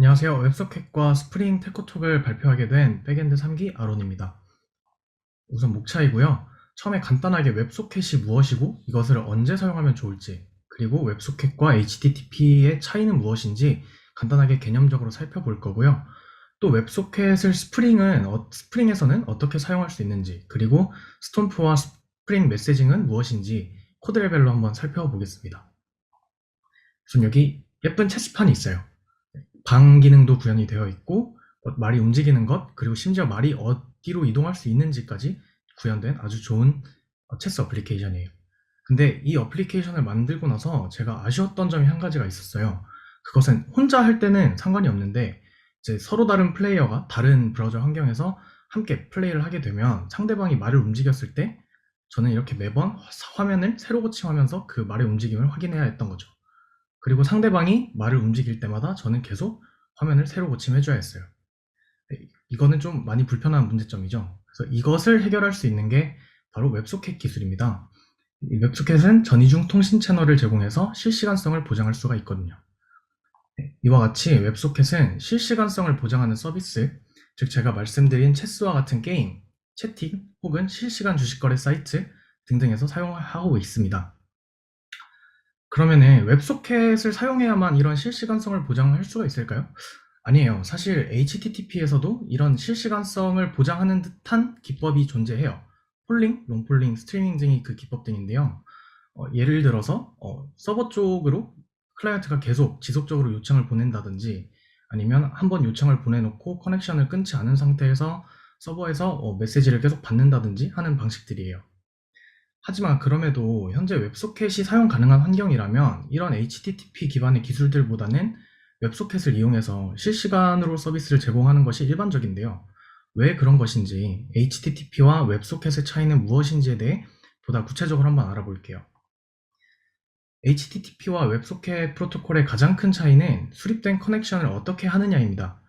안녕하세요. 웹소켓과 스프링 테코톡을 발표하게 된 백엔드 3기 아론입니다. 우선 목 차이고요. 처음에 간단하게 웹소켓이 무엇이고 이것을 언제 사용하면 좋을지 그리고 웹소켓과 HTTP의 차이는 무엇인지 간단하게 개념적으로 살펴볼 거고요. 또 웹소켓을 스프링은 어, 스프링에서는 어떻게 사용할 수 있는지 그리고 스톰프와 스프링 메시징은 무엇인지 코드 레벨로 한번 살펴보겠습니다. 우선 여기 예쁜 체스판이 있어요. 방 기능도 구현이 되어 있고 어, 말이 움직이는 것 그리고 심지어 말이 어디로 이동할 수 있는지까지 구현된 아주 좋은 어, 체스 어플리케이션이에요. 근데 이 어플리케이션을 만들고 나서 제가 아쉬웠던 점이 한 가지가 있었어요. 그것은 혼자 할 때는 상관이 없는데 이제 서로 다른 플레이어가 다른 브라우저 환경에서 함께 플레이를 하게 되면 상대방이 말을 움직였을 때 저는 이렇게 매번 화면을 새로 고침하면서 그 말의 움직임을 확인해야 했던 거죠. 그리고 상대방이 말을 움직일 때마다 저는 계속 화면을 새로 고침해줘야 했어요. 네, 이거는 좀 많이 불편한 문제점이죠. 그래서 이것을 해결할 수 있는 게 바로 웹소켓 기술입니다. 이 웹소켓은 전이중 통신 채널을 제공해서 실시간성을 보장할 수가 있거든요. 네, 이와 같이 웹소켓은 실시간성을 보장하는 서비스, 즉 제가 말씀드린 체스와 같은 게임, 채팅 혹은 실시간 주식거래 사이트 등등에서 사용하고 있습니다. 그러면은 웹소켓을 사용해야만 이런 실시간성을 보장할 수가 있을까요? 아니에요. 사실 HTTP에서도 이런 실시간성을 보장하는 듯한 기법이 존재해요. 폴링, 롱폴링, 스트리밍 등이 그 기법 등인데요. 어, 예를 들어서 어, 서버 쪽으로 클라이언트가 계속 지속적으로 요청을 보낸다든지 아니면 한번 요청을 보내놓고 커넥션을 끊지 않은 상태에서 서버에서 어, 메시지를 계속 받는다든지 하는 방식들이에요. 하지만 그럼에도 현재 웹소켓이 사용 가능한 환경이라면 이런 HTTP 기반의 기술들보다는 웹소켓을 이용해서 실시간으로 서비스를 제공하는 것이 일반적인데요. 왜 그런 것인지 HTTP와 웹소켓의 차이는 무엇인지에 대해 보다 구체적으로 한번 알아볼게요. HTTP와 웹소켓 프로토콜의 가장 큰 차이는 수립된 커넥션을 어떻게 하느냐입니다.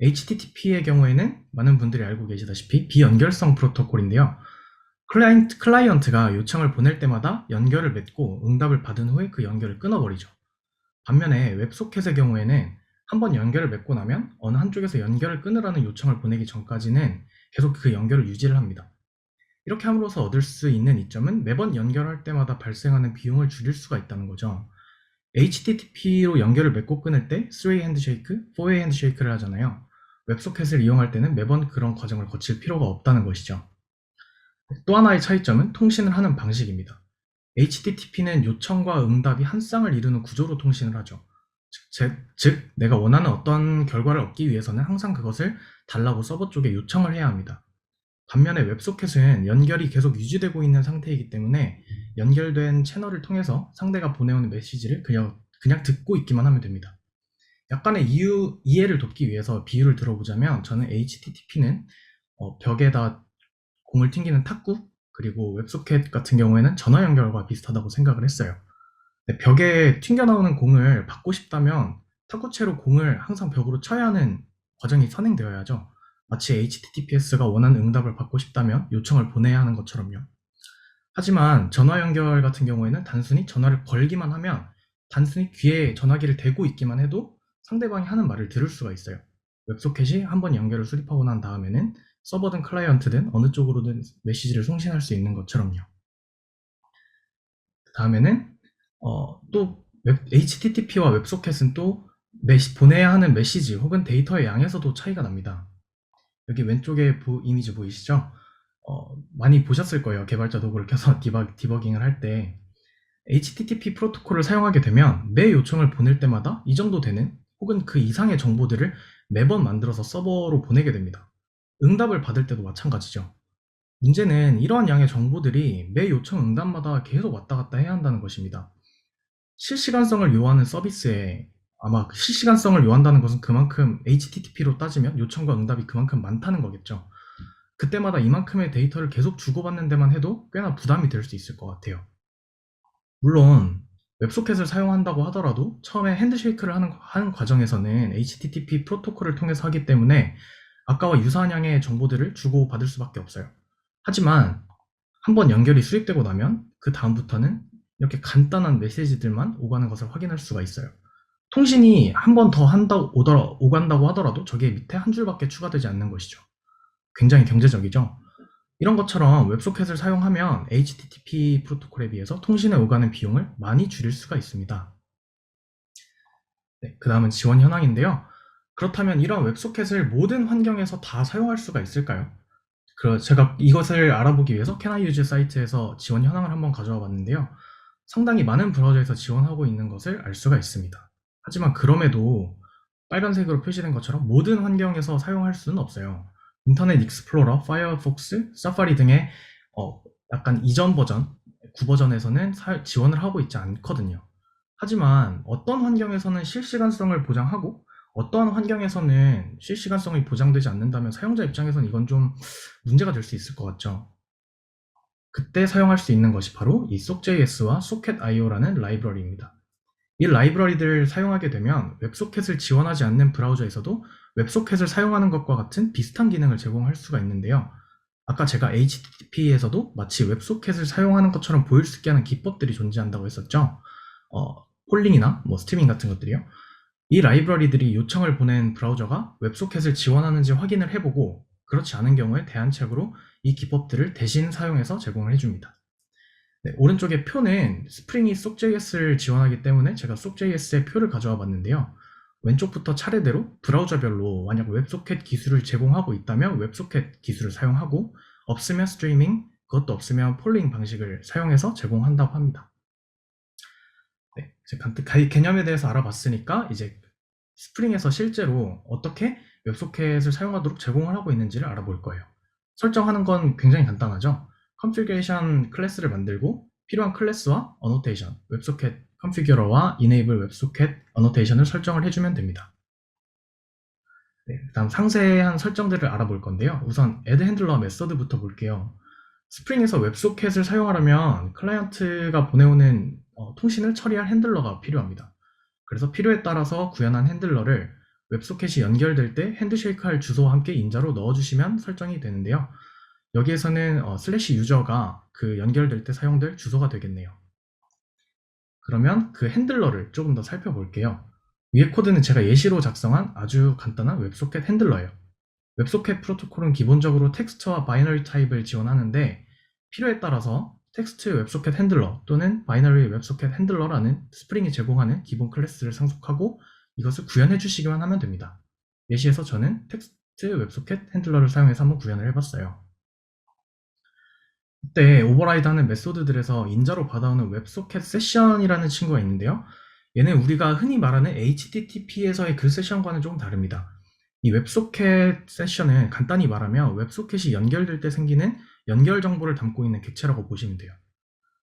HTTP의 경우에는 많은 분들이 알고 계시다시피 비연결성 프로토콜인데요. 클라이언트, 클라이언트가 요청을 보낼 때마다 연결을 맺고 응답을 받은 후에 그 연결을 끊어버리죠. 반면에 웹소켓의 경우에는 한번 연결을 맺고 나면 어느 한쪽에서 연결을 끊으라는 요청을 보내기 전까지는 계속 그 연결을 유지를 합니다. 이렇게 함으로써 얻을 수 있는 이점은 매번 연결할 때마다 발생하는 비용을 줄일 수가 있다는 거죠. HTTP로 연결을 맺고 끊을 때 3way 핸드쉐이크, 4way 핸드쉐이크를 하잖아요. 웹소켓을 이용할 때는 매번 그런 과정을 거칠 필요가 없다는 것이죠. 또 하나의 차이점은 통신을 하는 방식입니다. HTTP는 요청과 응답이 한 쌍을 이루는 구조로 통신을 하죠. 즉, 즉, 내가 원하는 어떤 결과를 얻기 위해서는 항상 그것을 달라고 서버 쪽에 요청을 해야 합니다. 반면에 웹소켓은 연결이 계속 유지되고 있는 상태이기 때문에 연결된 채널을 통해서 상대가 보내오는 메시지를 그냥, 그냥 듣고 있기만 하면 됩니다. 약간의 이유, 이해를 돕기 위해서 비유를 들어보자면 저는 HTTP는 어, 벽에다 공을 튕기는 탁구 그리고 웹소켓 같은 경우에는 전화 연결과 비슷하다고 생각을 했어요. 벽에 튕겨 나오는 공을 받고 싶다면 탁구채로 공을 항상 벽으로 쳐야 하는 과정이 선행되어야죠. 마치 HTTPS가 원하는 응답을 받고 싶다면 요청을 보내야 하는 것처럼요. 하지만 전화 연결 같은 경우에는 단순히 전화를 걸기만 하면 단순히 귀에 전화기를 대고 있기만 해도 상대방이 하는 말을 들을 수가 있어요. 웹소켓이 한 번 연결을 수립하고 난 다음에는 서버든 클라이언트든 어느 쪽으로든 메시지를 송신할 수 있는 것처럼요. 다음에는 어, 또 웹, HTTP와 웹소켓은 또 메시, 보내야 하는 메시지 혹은 데이터의 양에서도 차이가 납니다. 여기 왼쪽에 보, 이미지 보이시죠? 어, 많이 보셨을 거예요. 개발자 도구를 켜서 디버, 디버깅을 할 때. HTTP 프로토콜을 사용하게 되면 매 요청을 보낼 때마다 이 정도 되는 혹은 그 이상의 정보들을 매번 만들어서 서버로 보내게 됩니다. 응답을 받을 때도 마찬가지죠. 문제는 이러한 양의 정보들이 매 요청 응답마다 계속 왔다 갔다 해야 한다는 것입니다. 실시간성을 요하는 서비스에 아마 실시간성을 요한다는 것은 그만큼 HTTP로 따지면 요청과 응답이 그만큼 많다는 거겠죠. 그때마다 이만큼의 데이터를 계속 주고받는 데만 해도 꽤나 부담이 될 수 있을 것 같아요. 물론 웹소켓을 사용한다고 하더라도 처음에 핸드쉐이크를 하는, 하는 과정에서는 HTTP 프로토콜을 통해서 하기 때문에 아까와 유사한 양의 정보들을 주고받을 수밖에 없어요. 하지만 한번 연결이 수립되고 나면 그 다음부터는 이렇게 간단한 메시지들만 오가는 것을 확인할 수가 있어요. 통신이 한 번 더 한다고 오더라, 오간다고 하더라도 저게 밑에 한 줄밖에 추가되지 않는 것이죠. 굉장히 경제적이죠. 이런 것처럼 웹소켓을 사용하면 HTTP 프로토콜에 비해서 통신에 오가는 비용을 많이 줄일 수가 있습니다. 네, 그 다음은 지원 현황인데요. 그렇다면 이런 웹소켓을 모든 환경에서 다 사용할 수가 있을까요? 그 제가 이것을 알아보기 위해서 Can I Use 사이트에서 지원 현황을 한번 가져와 봤는데요. 상당히 많은 브라우저에서 지원하고 있는 것을 알 수가 있습니다. 하지만 그럼에도 빨간색으로 표시된 것처럼 모든 환경에서 사용할 수는 없어요. 인터넷 익스플로러, 파이어폭스, 사파리 등의 어, 약간 이전 버전, 9버전에서는 사, 지원을 하고 있지 않거든요. 하지만 어떤 환경에서는 실시간성을 보장하고 어떠한 환경에서는 실시간성이 보장되지 않는다면 사용자 입장에서는 이건 좀 문제가 될 수 있을 것 같죠. 그때 사용할 수 있는 것이 바로 이 SOCJS와 Socket.io라는 라이브러리입니다. 이 라이브러리들을 사용하게 되면 웹소켓을 지원하지 않는 브라우저에서도 웹소켓을 사용하는 것과 같은 비슷한 기능을 제공할 수가 있는데요. 아까 제가 HTTP에서도 마치 웹소켓을 사용하는 것처럼 보일 수 있게 하는 기법들이 존재한다고 했었죠. 어, 폴링이나 뭐 스트리밍 같은 것들이요. 이 라이브러리들이 요청을 보낸 브라우저가 웹소켓을 지원하는지 확인을 해보고 그렇지 않은 경우에 대안책으로 이 기법들을 대신 사용해서 제공을 해줍니다. 네, 오른쪽에 표는 스프링이 SOCJS를 지원하기 때문에 제가 SOCJS의 표를 가져와 봤는데요. 왼쪽부터 차례대로 브라우저별로 만약 웹소켓 기술을 제공하고 있다면 웹소켓 기술을 사용하고 없으면 스트리밍, 그것도 없으면 폴링 방식을 사용해서 제공한다고 합니다. 네, 이제 개념에 대해서 알아봤으니까 이제 스프링에서 실제로 어떻게 웹소켓을 사용하도록 제공을 하고 있는지를 알아볼 거예요. 설정하는 건 굉장히 간단하죠. 컨피그레이션 클래스를 만들고 필요한 클래스와 어노테이션, 웹소켓 컨피규러와 enable 웹소켓 어노테이션을 설정을 해주면 됩니다. 네, 다음 상세한 설정들을 알아볼 건데요. 우선 add handler 메서드부터 볼게요. 스프링에서 웹소켓을 사용하려면 클라이언트가 보내오는 어, 통신을 처리할 핸들러가 필요합니다. 그래서 필요에 따라서 구현한 핸들러를 웹소켓이 연결될 때 핸드쉐이크할 주소와 함께 인자로 넣어주시면 설정이 되는데요. 여기에서는 어, 슬래시 유저가 그 연결될 때 사용될 주소가 되겠네요. 그러면 그 핸들러를 조금 더 살펴볼게요. 위에 코드는 제가 예시로 작성한 아주 간단한 웹소켓 핸들러예요. 웹소켓 프로토콜은 기본적으로 텍스트와 바이너리 타입을 지원하는데 필요에 따라서 텍스트 웹소켓 핸들러 또는 바이너리 웹소켓 핸들러라는 스프링이 제공하는 기본 클래스를 상속하고 이것을 구현해 주시기만 하면 됩니다. 예시에서 저는 텍스트 웹소켓 핸들러를 사용해서 한번 구현을 해봤어요. 이때 오버라이드하는 메소드들에서 인자로 받아오는 웹소켓 세션이라는 친구가 있는데요. 얘는 우리가 흔히 말하는 HTTP에서의 그 세션과는 조금 다릅니다. 이 웹소켓 세션은 간단히 말하면 웹소켓이 연결될 때 생기는 연결 정보를 담고 있는 객체라고 보시면 돼요.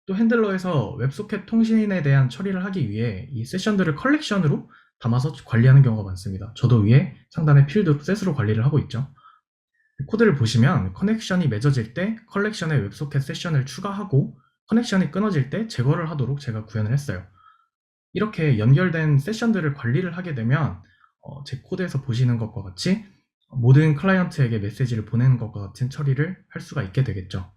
또 핸들러에서 웹소켓 통신에 대한 처리를 하기 위해 이 세션들을 컬렉션으로 담아서 관리하는 경우가 많습니다. 저도 위에 상단에 필드 셋으로 관리를 하고 있죠. 코드를 보시면 커넥션이 맺어질 때 컬렉션에 웹소켓 세션을 추가하고 커넥션이 끊어질 때 제거를 하도록 제가 구현을 했어요. 이렇게 연결된 세션들을 관리를 하게 되면 어, 제 코드에서 보시는 것과 같이 모든 클라이언트에게 메시지를 보내는 것과 같은 처리를 할 수가 있게 되겠죠.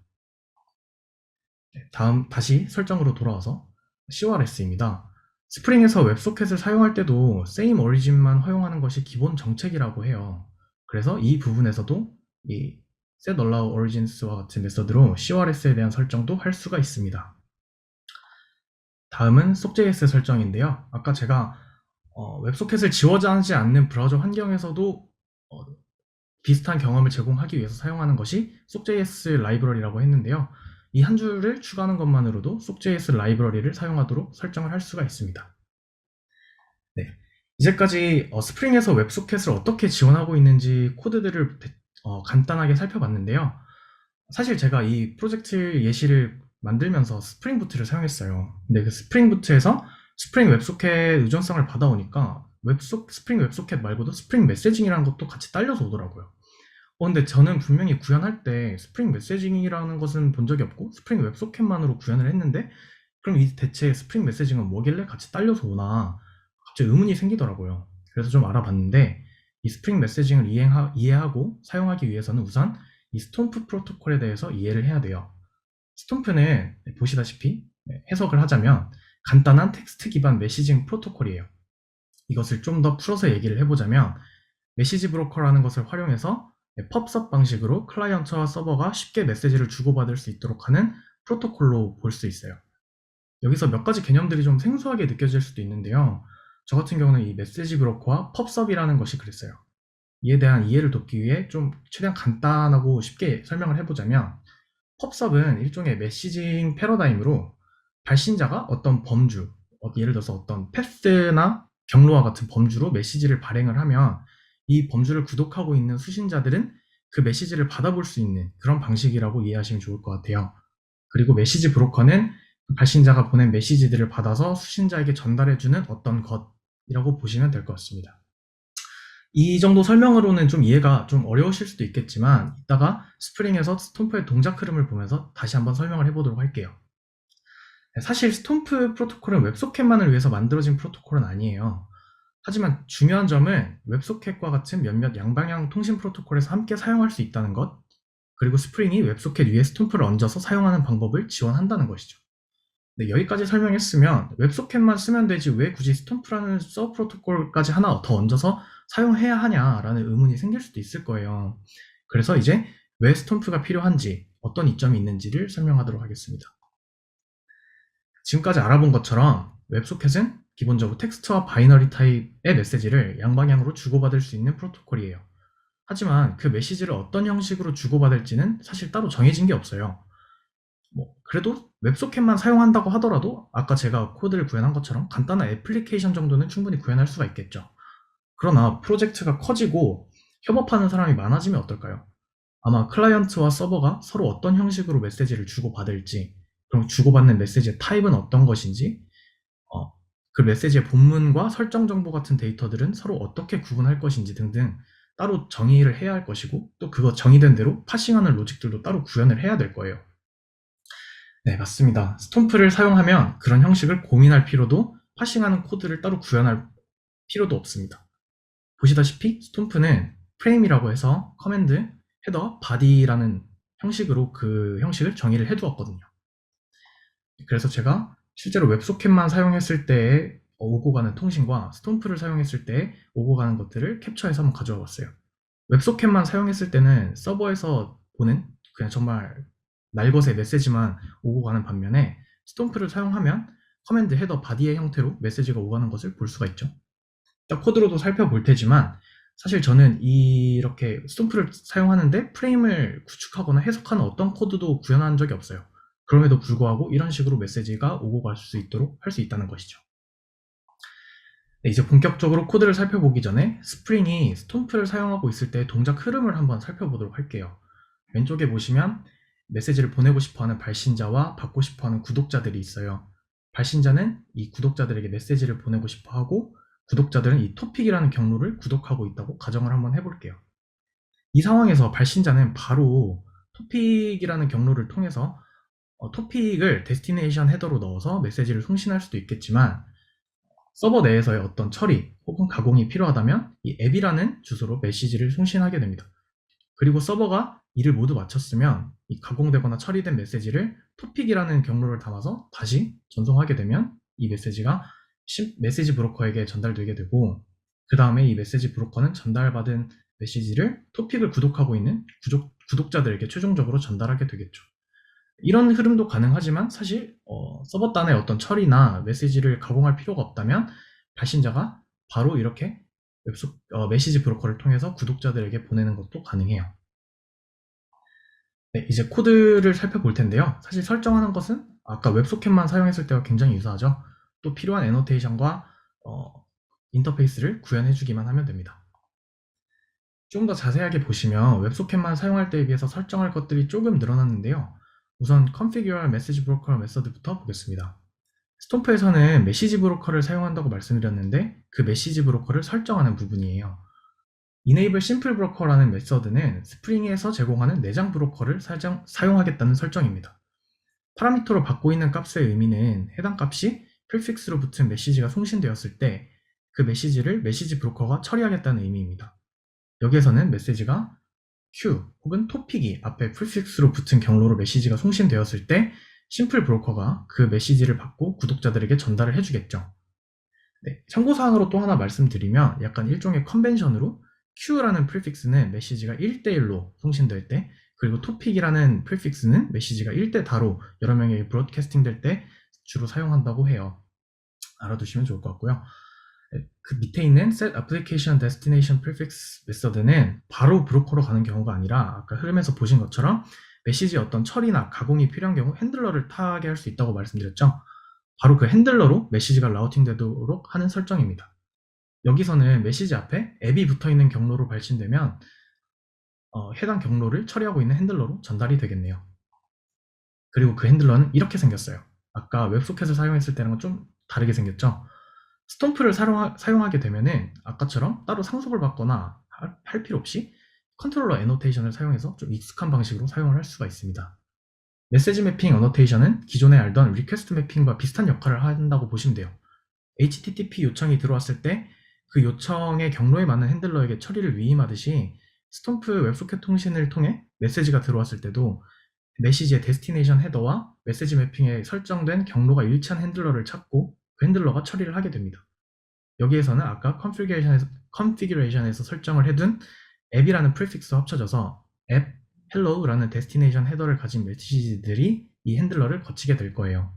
네, 다음 다시 설정으로 돌아와서 CORS입니다. 스프링에서 웹소켓을 사용할 때도 same origin만 허용하는 것이 기본 정책이라고 해요. 그래서 이 부분에서도 이 set allow origins와 같은 메서드로 CORS에 대한 설정도 할 수가 있습니다. 다음은 SOCJS 설정인데요. 아까 제가 어, 웹소켓을 지워지지 않는 브라우저 환경에서도 어, 비슷한 경험을 제공하기 위해서 사용하는 것이 SOCJS 라이브러리라고 했는데요. 이 한 줄을 추가하는 것만으로도 SOCJS 라이브러리를 사용하도록 설정을 할 수가 있습니다. 네, 이제까지 어, 스프링에서 웹소켓을 어떻게 지원하고 있는지 코드들을 어, 간단하게 살펴봤는데요. 사실 제가 이 프로젝트 예시를 만들면서 스프링 부트를 사용했어요. 근데 그 스프링 부트에서 스프링 웹소켓 의존성을 받아오니까 웹소, 스프링 웹소켓 말고도 스프링 메시징이라는 것도 같이 딸려서 오더라고요. 어, 근데 저는 분명히 구현할 때 스프링 메시징이라는 것은 본 적이 없고 스프링 웹소켓만으로 구현을 했는데 그럼 이 대체 스프링 메시징은 뭐길래 같이 딸려서 오나 갑자기 의문이 생기더라고요. 그래서 좀 알아봤는데 이 스프링 메시징을 이해하, 이해하고 사용하기 위해서는 우선 이 스톰프 프로토콜에 대해서 이해를 해야 돼요. 스톰프는 보시다시피 해석을 하자면 간단한 텍스트 기반 메시징 프로토콜이에요. 이것을 좀 더 풀어서 얘기를 해보자면 메시지 브로커라는 것을 활용해서 펍섭 방식으로 클라이언트와 서버가 쉽게 메시지를 주고받을 수 있도록 하는 프로토콜로 볼 수 있어요. 여기서 몇 가지 개념들이 좀 생소하게 느껴질 수도 있는데요. 저 같은 경우는 이 메시지 브로커와 펍섭이라는 것이 그랬어요. 이에 대한 이해를 돕기 위해 좀 최대한 간단하고 쉽게 설명을 해보자면 펍섭은 일종의 메시징 패러다임으로 발신자가 어떤 범주, 어, 예를 들어서 어떤 패스나 경로와 같은 범주로 메시지를 발행을 하면 이 범주를 구독하고 있는 수신자들은 그 메시지를 받아볼 수 있는 그런 방식이라고 이해하시면 좋을 것 같아요. 그리고 메시지 브로커는 발신자가 보낸 메시지들을 받아서 수신자에게 전달해주는 어떤 것이라고 보시면 될 것 같습니다. 이 정도 설명으로는 좀 이해가 좀 어려우실 수도 있겠지만 이따가 스프링에서 스톰프의 동작 흐름을 보면서 다시 한번 설명을 해보도록 할게요. 사실 스톰프 프로토콜은 웹소켓만을 위해서 만들어진 프로토콜은 아니에요. 하지만 중요한 점은 웹소켓과 같은 몇몇 양방향 통신 프로토콜에서 함께 사용할 수 있다는 것, 그리고 스프링이 웹소켓 위에 스톰프를 얹어서 사용하는 방법을 지원한다는 것이죠. 네, 여기까지 설명했으면 웹소켓만 쓰면 되지 왜 굳이 스톰프라는 서브 프로토콜까지 하나 더 얹어서 사용해야 하냐라는 의문이 생길 수도 있을 거예요. 그래서 이제 왜 스톰프가 필요한지 어떤 이점이 있는지를 설명하도록 하겠습니다. 지금까지 알아본 것처럼 웹소켓은 기본적으로 텍스트와 바이너리 타입의 메시지를 양방향으로 주고받을 수 있는 프로토콜이에요. 하지만 그 메시지를 어떤 형식으로 주고받을지는 사실 따로 정해진 게 없어요. 뭐 그래도 웹소켓만 사용한다고 하더라도 아까 제가 코드를 구현한 것처럼 간단한 애플리케이션 정도는 충분히 구현할 수가 있겠죠. 그러나 프로젝트가 커지고 협업하는 사람이 많아지면 어떨까요? 아마 클라이언트와 서버가 서로 어떤 형식으로 메시지를 주고받을지, 그럼 주고받는 메시지의 타입은 어떤 것인지, 어, 그 메시지의 본문과 설정 정보 같은 데이터들은 서로 어떻게 구분할 것인지 등등 따로 정의를 해야 할 것이고, 또 그거 정의된 대로 파싱하는 로직들도 따로 구현을 해야 될 거예요. 네, 맞습니다. 스톰프를 사용하면 그런 형식을 고민할 필요도 파싱하는 코드를 따로 구현할 필요도 없습니다. 보시다시피 스톰프는 프레임이라고 해서 커맨드, 헤더, 바디라는 형식으로 그 형식을 정의를 해두었거든요. 그래서 제가 실제로 웹소켓만 사용했을 때 오고 가는 통신과 스톰프를 사용했을 때 오고 가는 것들을 캡처해서 한번 가져와 봤어요. 웹소켓만 사용했을 때는 서버에서 보는 그냥 정말 날것의 메시지만 오고 가는 반면에 스톰프를 사용하면 커맨드 헤더 바디의 형태로 메시지가 오가는 것을 볼 수가 있죠. 코드로도 살펴볼 테지만 사실 저는 이렇게 스톰프를 사용하는데 프레임을 구축하거나 해석하는 어떤 코드도 구현한 적이 없어요. 그럼에도 불구하고 이런 식으로 메시지가 오고 갈 수 있도록 할 수 있다는 것이죠. 네, 이제 본격적으로 코드를 살펴보기 전에 스프링이 스톰프를 사용하고 있을 때 동작 흐름을 한번 살펴보도록 할게요. 왼쪽에 보시면 메시지를 보내고 싶어하는 발신자와 받고 싶어하는 구독자들이 있어요. 발신자는 이 구독자들에게 메시지를 보내고 싶어하고 구독자들은 이 토픽이라는 경로를 구독하고 있다고 가정을 한번 해볼게요. 이 상황에서 발신자는 바로 토픽이라는 경로를 통해서 어, 토픽을 데스티네이션 헤더로 넣어서 메시지를 송신할 수도 있겠지만 서버 내에서의 어떤 처리 혹은 가공이 필요하다면 이 앱이라는 주소로 메시지를 송신하게 됩니다. 그리고 서버가 이를 모두 마쳤으면 이 가공되거나 처리된 메시지를 토픽이라는 경로를 담아서 다시 전송하게 되면 이 메시지가 메시지 브로커에게 전달되게 되고 그 다음에 이 메시지 브로커는 전달받은 메시지를 토픽을 구독하고 있는 구독, 구독자들에게 최종적으로 전달하게 되겠죠. 이런 흐름도 가능하지만 사실 어, 서버 단의 어떤 처리나 메시지를 가공할 필요가 없다면 발신자가 바로 이렇게 웹소, 어, 메시지 브로커를 통해서 구독자들에게 보내는 것도 가능해요. 네, 이제 코드를 살펴볼 텐데요. 사실 설정하는 것은 아까 웹소켓만 사용했을 때와 굉장히 유사하죠. 또 필요한 애노테이션과 어, 인터페이스를 구현해주기만 하면 됩니다. 좀 더 자세하게 보시면 웹소켓만 사용할 때에 비해서 설정할 것들이 조금 늘어났는데요. 우선 configure message broker 메서드부터 보겠습니다. 스톰프에서는 메시지 브로커를 사용한다고 말씀드렸는데 그 메시지 브로커를 설정하는 부분이에요. enable simple broker라는 메서드는 스프링에서 제공하는 내장 브로커를 사용, 사용하겠다는 설정입니다. 파라미터로 받고 있는 값의 의미는 해당 값이 프리픽스로 붙은 메시지가 송신되었을 때 그 메시지를 메시지 브로커가 처리하겠다는 의미입니다. 여기에서는 메시지가 q 혹은 토픽이 앞에 프리픽스로 붙은 경로로 메시지가 송신되었을 때 심플 브로커가 그 메시지를 받고 구독자들에게 전달을 해주겠죠. 네, 참고사항으로 또 하나 말씀드리면 약간 일종의 컨벤션으로 Q라는 프리픽스는 메시지가 1대1로 송신될 때 그리고 토픽이라는 프리픽스는 메시지가 1대 다로 여러 명에게 브로드캐스팅 될 때 주로 사용한다고 해요. 알아두시면 좋을 것 같고요. 네, 그 밑에 있는 set application destination prefix 메서드는 바로 브로커로 가는 경우가 아니라 아까 흐름에서 보신 것처럼 메시지 어떤 처리나 가공이 필요한 경우 핸들러를 타게 할 수 있다고 말씀드렸죠. 바로 그 핸들러로 메시지가 라우팅 되도록 하는 설정입니다. 여기서는 메시지 앞에 앱이 붙어 있는 경로로 발신되면 어, 해당 경로를 처리하고 있는 핸들러로 전달이 되겠네요. 그리고 그 핸들러는 이렇게 생겼어요. 아까 웹소켓을 사용했을 때랑은 좀 다르게 생겼죠. 스톰프를 사용하, 사용하 게 되면은 아까처럼 따로 상속을 받거나 할, 할 필요 없이 컨트롤러 애노테이션을 사용해서 좀 익숙한 방식으로 사용을 할 수가 있습니다. 메시지 매핑 어노테이션은 기존에 알던 리퀘스트 매핑과 비슷한 역할을 한다고 보시면 돼요. HTTP 요청이 들어왔을 때 그 요청의 경로에 맞는 핸들러에게 처리를 위임하듯이 스톰프 웹소켓 통신을 통해 메시지가 들어왔을 때도 메시지의 데스티네이션 헤더와 메시지 매핑에 설정된 경로가 일치한 핸들러를 찾고 그 핸들러가 처리를 하게 됩니다. 여기에서는 아까 컨피그레이션에서, 컨피그레이션에서 설정을 해둔 앱이라는 프리픽스와 합쳐져서 앱 hello라는 데스티네이션 헤더를 가진 메시지들이 이 핸들러를 거치게 될 거예요.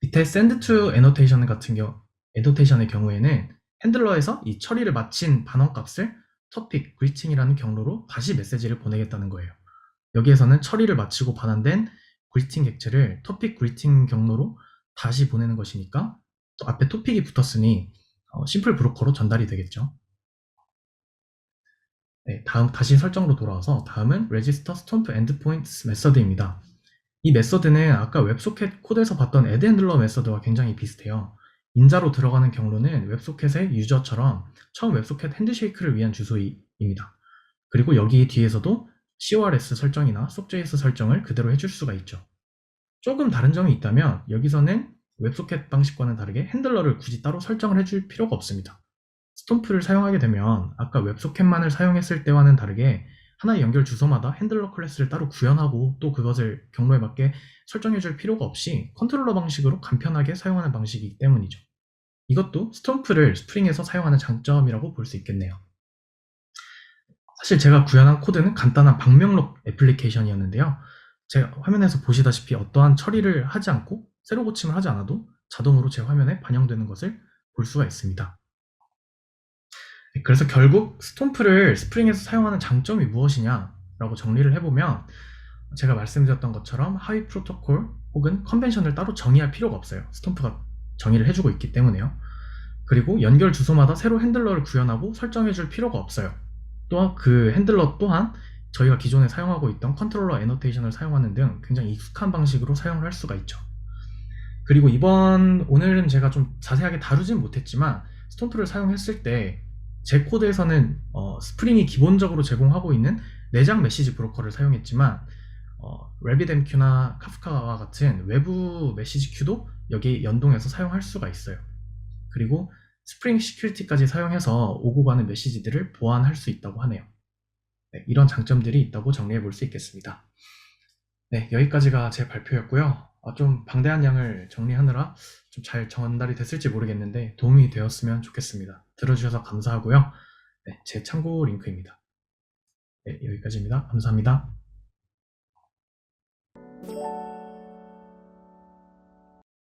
밑에 send to annotation 같은 경우, annotation의 경우에는 핸들러에서 이 처리를 마친 반원 값을 topic, greeting이라는 경로로 다시 메시지를 보내겠다는 거예요. 여기에서는 처리를 마치고 반환된 greeting 객체를 topic, greeting 경로로 다시 보내는 것이니까 또 앞에 토픽이 붙었으니 어, 심플 브로커로 전달이 되겠죠. 네, 다음 다시 설정으로 돌아와서 다음은 register stomp endpoints 메서드입니다. 이 메서드는 아까 웹소켓 코드에서 봤던 add handler 메서드와 굉장히 비슷해요. 인자로 들어가는 경로는 웹소켓의 유저처럼 처음 웹소켓 핸드쉐이크를 위한 주소입니다. 그리고 여기 뒤에서도 CORS 설정이나 SOAP.js 설정을 그대로 해줄 수가 있죠. 조금 다른 점이 있다면 여기서는 웹소켓 방식과는 다르게 핸들러를 굳이 따로 설정을 해줄 필요가 없습니다. 스톰프를 사용하게 되면 아까 웹소켓만을 사용했을 때와는 다르게 하나의 연결 주소마다 핸들러 클래스를 따로 구현하고 또 그것을 경로에 맞게 설정해 줄 필요가 없이 컨트롤러 방식으로 간편하게 사용하는 방식이기 때문이죠. 이것도 스톰프를 스프링에서 사용하는 장점이라고 볼 수 있겠네요. 사실 제가 구현한 코드는 간단한 방명록 애플리케이션이었는데요. 제가 화면에서 보시다시피 어떠한 처리를 하지 않고 새로 고침을 하지 않아도 자동으로 제 화면에 반영되는 것을 볼 수가 있습니다. 그래서 결국 스톰프를 스프링에서 사용하는 장점이 무엇이냐라고 정리를 해보면 제가 말씀드렸던 것처럼 하위 프로토콜 혹은 컨벤션을 따로 정의할 필요가 없어요. 스톰프가 정의를 해주고 있기 때문에요. 그리고 연결 주소마다 새로 핸들러를 구현하고 설정해줄 필요가 없어요. 또한 그 핸들러 또한 저희가 기존에 사용하고 있던 컨트롤러 애노테이션을 사용하는 등 굉장히 익숙한 방식으로 사용을 할 수가 있죠. 그리고 이번 오늘은 제가 좀 자세하게 다루진 못했지만 스톰프를 사용했을 때 제 코드에서는 어, 스프링이 기본적으로 제공하고 있는 내장 메시지 브로커를 사용했지만 어, RabbitMQ나 카프카와 같은 외부 메시지 큐도 여기 연동해서 사용할 수가 있어요. 그리고 스프링 시큐리티까지 사용해서 오고 가는 메시지들을 보완할 수 있다고 하네요. 네, 이런 장점들이 있다고 정리해 볼 수 있겠습니다. 네, 여기까지가 제 발표였고요. 아, 좀 방대한 양을 정리하느라 좀 잘 전달이 됐을지 모르겠는데 도움이 되었으면 좋겠습니다. 들어주셔서 감사하고요. 네, 제 참고 링크입니다. 네, 여기까지입니다. 감사합니다.